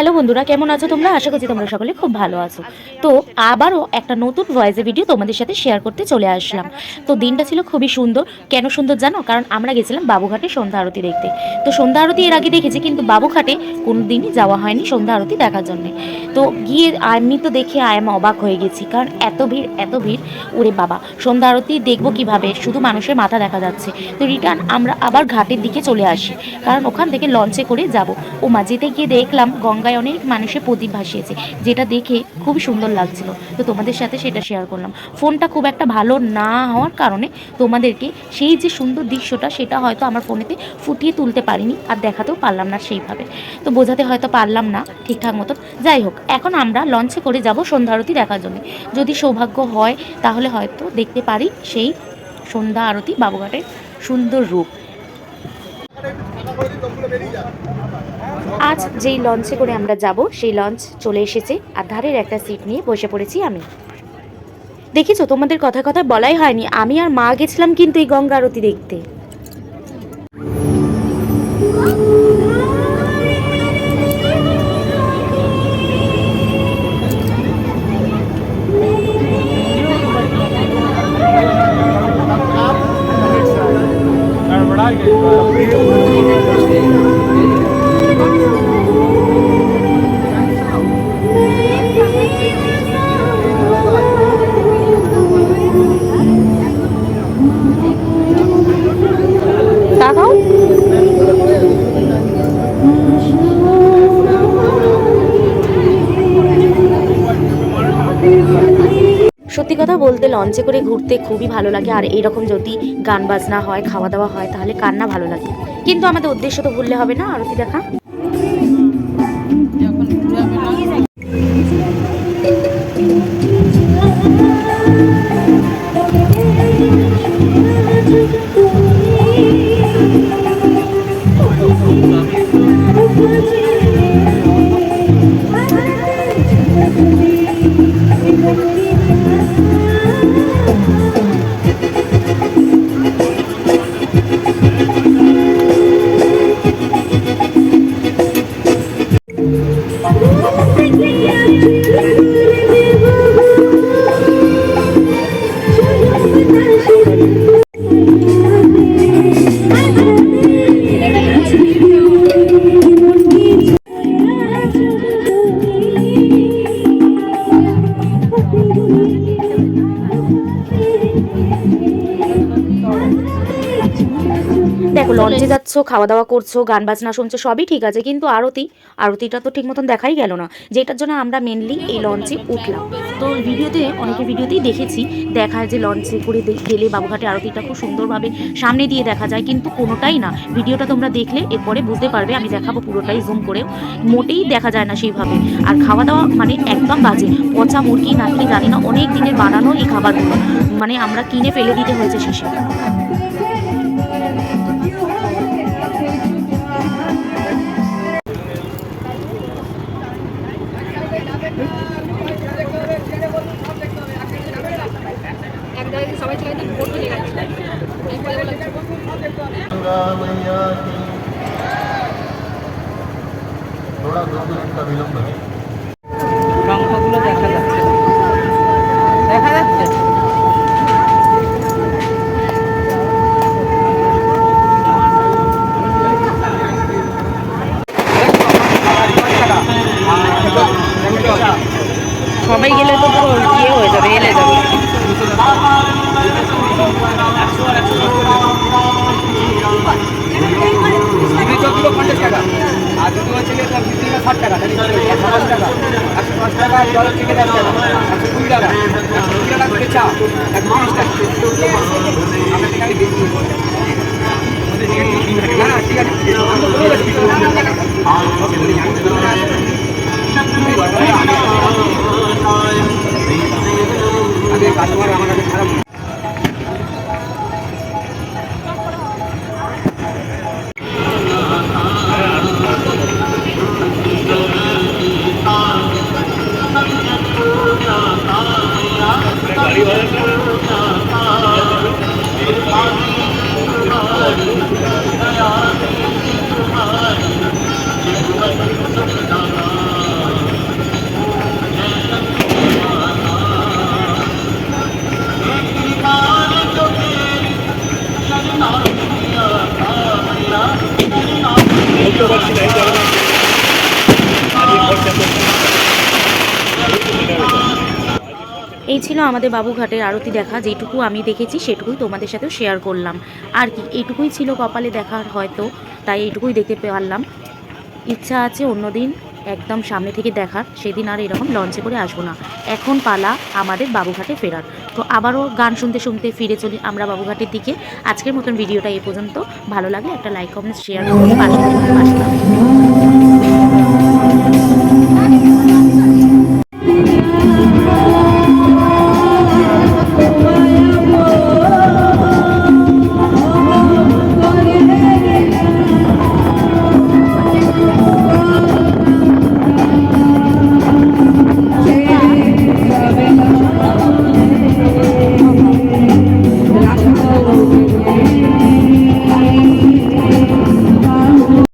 Hello বন্ধুরা, কেমন আছো তোমরা? আশা করছি তোমরা সকলে খুব ভালো আছো। তো আবারও একটা নতুন ভয়েসে ভিডিও তোমাদের সাথে শেয়ার করতে চলে আসলাম। তো দিনটা ছিল খুবই সুন্দর। কেন সুন্দর জানো? কারণ আমরা গেছিলাম বাবুঘাটে সন্ধ্যা আরতি দেখতে। তো সন্ধ্যা আরতি এর আগে দেখেছি, কিন্তু বাবুঘাটে কোনো দিনই যাওয়া হয়নি সন্ধ্যা আরতি দেখার জন্য। তো গিয়ে আমি তো দেখে আয়াম অবাক হয়ে গেছি, কারণ এত ভিড় এত ভিড়। ওরে বাবা, সন্ধ্যা আরতি দেখব কীভাবে? শুধু মানুষের মাথা দেখা যাচ্ছে। তো রিটার্ন আমরা আবার ঘাটের দিকে চলে আসি। কারণ ওখান থেকে লঞ্চে করে যাব। ও মাঝেতে গিয়ে দেখলাম গঙ্গায় অনেক মানুষের প্রদীপ ভাসিয়েছে, যেটা দেখে খুব সুন্দর লাগছিল। তো তোমাদের সাথে সেটা শেয়ার করলাম। ফোনটা খুব একটা ভালো না হওয়ার কারণে তোমাদেরকে সেই যে সুন্দর দৃশ্যটা, সেটা হয়তো আমার ফোনেতে ফুটিয়ে তুলতে পারিনি আর দেখাতেও পারলাম না সেইভাবে। তো বোঝাতে হয়তো পারলাম না ঠিকঠাক মতন। যাই হোক, এখন আমরা লঞ্চে করে যাব সন্ধ্যা আরতি দেখার জন্য। যদি সৌভাগ্য হয়, তাহলে হয়তো দেখতে পারি সেই সন্ধ্যা আরতি বাবুঘাটের সুন্দর রূপ। আজ যেই লঞ্চে করে আমরা যাব, সেই লঞ্চ চলে এসেছে। আর ধারের একটা সিট নিয়ে বসে পড়েছি আমি। দেখেছ, তোমাদের কথা কথা বলাই হয়নি। আমি আর মা গেছিলাম কিন্তু এই গঙ্গা আরতি দেখতে। কথা বলতে লঞ্চে করে ঘুরতে খুবই ভালো লাগে। আর এরকম যদি গান বাজনা হয় খাওয়া দাওয়া হয়, তাহলে কান্না ভালো লাগে। কিন্তু আমাদের উদ্দেশ্য তো ভুললে হবে না আরতি দেখা? দেখো লঞ্চে যাচ্ছ খাওয়া দাওয়া করছ, গান বাজনা শুনছো, সবই ঠিক আছে, কিন্তু আরতি, আরতিটা তো ঠিক মতন দেখাই গেল না। যেটার জন্য আমরা মেনলি এই লঞ্চে উঠলাম। তো ভিডিওতে, অনেকে ভিডিওতেই দেখেছি, দেখায় যে লঞ্চে করে গেলে বাবুঘাটে আরতিটা খুব সুন্দরভাবে সামনে দিয়ে দেখা যায়, কিন্তু কোনোটাই না। ভিডিওটা তোমরা দেখলে, এরপরে বুঝতে পারবে, আমি দেখাবো পুরোটাই জুম করেও। মোটেই দেখা যায় না সেইভাবে। আর খাওয়া দাওয়া মানে একদম বাজে। পচা মুরগি নাকি জানি না, অনেক দিনের বানানো এই খাবারগুলো। মানে আমরা কিনে ফেলে দিতে হয়েছে শেষে। थोड़ा दो मिनट का विलंब है ষাট টাকা একশো ঠিক আছে। এই ছিল আমাদের বাবুঘাটের আরতি দেখা, যেটুকু আমি দেখেছি সেটুকুই তোমাদের সাথেও শেয়ার করলাম। আর কি, এইটুকুই ছিল কপালে দেখার হয়তো, তাই এইটুকুই দেখতে পারলাম। ইচ্ছা আছে অন্যদিন একদম সামনে থেকে দেখার সেদিন আর এরকম লঞ্চে করে আসব না। এখন পালা আমাদের বাবুঘাটে ফেরার। তো আবারও গান শুনতে শুনতে ফিরে চলি আমরা বাবুঘাটের দিকে। আজকের মতন ভিডিওটা এ পর্যন্ত। ভালো লাগলে একটা লাইক কমেন্ট শেয়ার করে পাশে।